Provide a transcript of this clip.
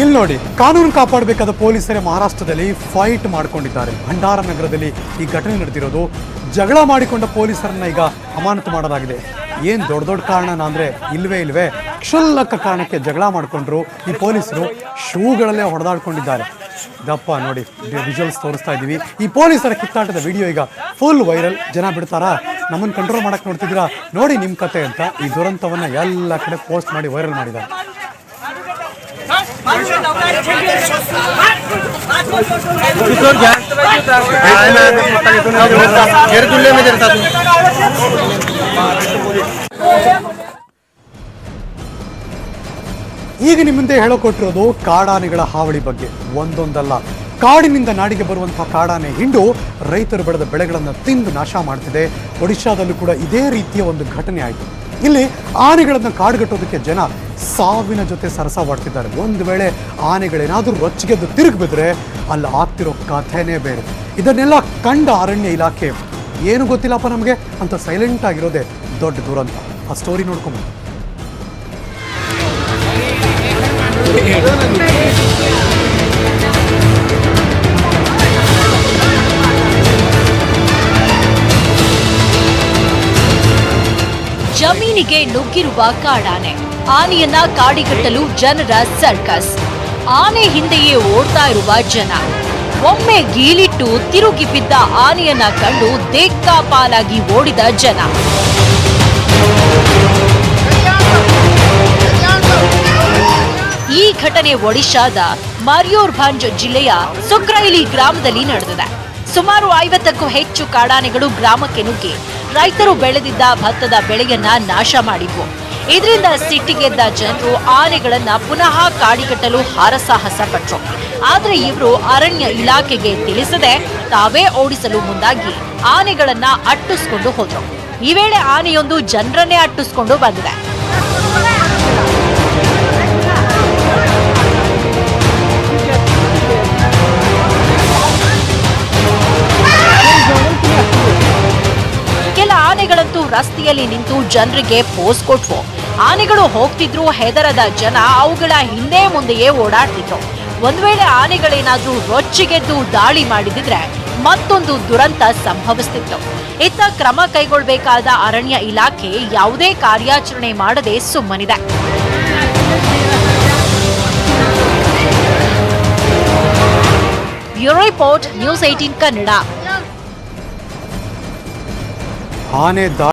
ಇಲ್ಲಿ ನೋಡಿ, ಕಾನೂನು ಕಾಪಾಡಬೇಕಾದ ಪೊಲೀಸರೇ ಮಹಾರಾಷ್ಟ್ರದಲ್ಲಿ ಫೈಟ್ ಮಾಡ್ಕೊಂಡಿದ್ದಾರೆ. ಭಂಡಾರ ನಗರದಲ್ಲಿ ಈ ಘಟನೆ ನಡೆದಿರೋದು. ಜಗಳ ಮಾಡಿಕೊಂಡ ಪೊಲೀಸರನ್ನ ಈಗ ಅಮಾನತು ಮಾಡಲಾಗಿದೆ. ಏನು ದೊಡ್ಡ ದೊಡ್ಡ ಕಾರಣನ ಅಂದರೆ ಇಲ್ವೇ ಇಲ್ವೇ ಕ್ಷುಲ್ಲಕ ಕಾರಣಕ್ಕೆ ಜಗಳ ಮಾಡಿಕೊಂಡ್ರು ಈ ಪೊಲೀಸರು. ಶೂಗಳಲ್ಲೇ ಹೊಡೆದಾಡ್ಕೊಂಡಿದ್ದಾರೆ. ದಪ್ಪ ನೋಡಿ ವಿಜುವಲ್ಸ್ ತೋರಿಸ್ತಾ ಇದ್ದೀವಿ. ಈ ಪೊಲೀಸರ ಕಿತ್ತಾಟದ ವಿಡಿಯೋ ಈಗ ಫುಲ್ ವೈರಲ್ ಜನ ಬಿಡ್ತಾರಾ? ನಮ್ಮನ್ನು ಕಂಟ್ರೋಲ್ ಮಾಡಕ್ಕೆ ನೋಡ್ತಿದ್ದೀರಾ? ನೋಡಿ ನಿಮ್ಮ ಕತೆ ಅಂತ ಈ ದುರಂತವನ್ನ ಎಲ್ಲ ಕಡೆ ಪೋಸ್ಟ್ ಮಾಡಿ ವೈರಲ್ ಮಾಡಿದ್ದಾರೆ. ಈಗ ನಿಮ್ಮ ಮುಂದೆ ಹೇಳಕೊಟ್ಟಿರೋದು ಕಾಡಾನೆಗಳ ಹಾವಳಿ ಬಗ್ಗೆ. ಒಂದೊಂದಲ್ಲ. ಕಾಡಿನಿಂದ ನಾಡಿಗೆ ಬರುವಂತಹ ಕಾಡಾನೆ ಹಿಂಡು ರೈತರು ಬೆಳೆದ ಬೆಳೆಗಳನ್ನು ತಿಂದು ನಾಶ ಮಾಡ್ತಿದೆ. ಒಡಿಶಾದಲ್ಲೂ ಕೂಡ ಇದೇ ರೀತಿಯ ಒಂದು ಘಟನೆ ಆಯಿತು. ಇಲ್ಲಿ ಆನೆಗಳನ್ನು ಕಾಡುಗಟ್ಟೋದಕ್ಕೆ ಜನ ಸಾವಿನ ಜೊತೆ ಸರಸವಾಡ್ತಿದ್ದಾರೆ. ಒಂದು ವೇಳೆ ಆನೆಗಳೇನಾದರೂ ರೊಚ್ಚಿಗೆದ್ದು ತಿರುಗಿ ಬಿದ್ದರೆ ಅಲ್ಲಿ ಆಗ್ತಿರೋ ಕಥೆನೇ ಬೇರೆ. ಇದನ್ನೆಲ್ಲ ಕಂಡ ಅರಣ್ಯ ಇಲಾಖೆ, ಏನು ಗೊತ್ತಿಲ್ಲಪ್ಪ ನಮಗೆ? ಅಂತ ಸೈಲೆಂಟ್ ಆಗಿರೋದೇ ದೊಡ್ಡ ದುರಂತ. ಆ ಸ್ಟೋರಿ ನೋಡ್ಕೊಂಬ ಜಮೀನಿಗೆ ನುಗ್ಗಿರುವ ಕಾಡಾನೆ. ಆನೆಯನ್ನ ಕಾಡಿಗಟ್ಟಲು ಜನರ ಸರ್ಕಸ್. ಆನೆ ಹಿಂದೆಯೇ ಓಡ್ತಾ ಇರುವ ಜನ. ಒಮ್ಮೆ ಗೀಲಿಟ್ಟು ತಿರುಗಿ ಬಿದ್ದ ಆನೆಯನ್ನ ಕಂಡು ದೇಕ್ಕಾಪಾಲಾಗಿ ಓಡಿದ ಜನ. ಈ ಘಟನೆ ಒಡಿಶಾದ ಮರ್ಯೂರ್ಭಂಜ್ ಜಿಲ್ಲೆಯ ಸುಕ್ರೈಲಿ ಗ್ರಾಮದಲ್ಲಿ ನಡೆದಿದೆ. ಸುಮಾರು ಐವತ್ತಕ್ಕೂ ಹೆಚ್ಚು ಕಾಡಾನೆಗಳು ಗ್ರಾಮಕ್ಕೆ ನುಗ್ಗಿ. ರೈತರು ಬೆಳೆದಿದ್ದ ಭತ್ತದ ಬೆಳೆಯನ್ನ ನಾಶ ಮಾಡಿದ್ವು. ಇದರಿಂದ ಸಿಟ್ಟಿಗೆದ್ದ ಜನರು ಆನೆಗಳನ್ನ ಪುನಃ ಕಾಡಿಗಟ್ಟಲು ಹಾರಸಾಹಸ ಪಟ್ಟರು ಆದ್ರೆ ಇವರು ಅರಣ್ಯ ಇಲಾಖೆಗೆ ತಿಳಿಸದೆ ತಾವೇ ಓಡಿಸಲು ಮುಂದಾಗಿ ಆನೆಗಳನ್ನ ಅಟ್ಟಿಸ್ಕೊಂಡು ಹೋದ್ರು. ಈ ವೇಳೆ ಆನೆಯೊಂದು ಜನರನ್ನೇ ಅಟ್ಟಿಸ್ಕೊಂಡು ಬಂದಿದೆ. ರಸ್ತೆಯಲ್ಲಿ ನಿಂತು ಜನರಿಗೆ ಪೋಸ್ ಕೊಟ್ವು ಆನೆಗಳು ಹೋಗ್ತಿದ್ರು, ಹೆದರದ ಜನ ಅವುಗಳ ಹಿಂದೆ ಮುಂದೆಯೇ ಓಡಾಡ್ತಿದ್ರು. ಒಂದ್ ವೇಳೆ ಆನೆಗಳೇನಾದ್ರೂ ರೊಚ್ಚಿಗೆದ್ದು ದಾಳಿ ಮಾಡಿದಿದ್ರೆ ಮತ್ತೊಂದು ದುರಂತ ಸಂಭವಿಸ್ತಿತ್ತು. ಇತ್ತ ಕ್ರಮ ಕೈಗೊಳ್ಳಬೇಕಾದ ಅರಣ್ಯ ಇಲಾಖೆ ಯಾವುದೇ ಕಾರ್ಯಾಚರಣೆ ಮಾಡದೆ ಸುಮ್ಮನಿದೆ. Bureau report, news eighteen Kannada.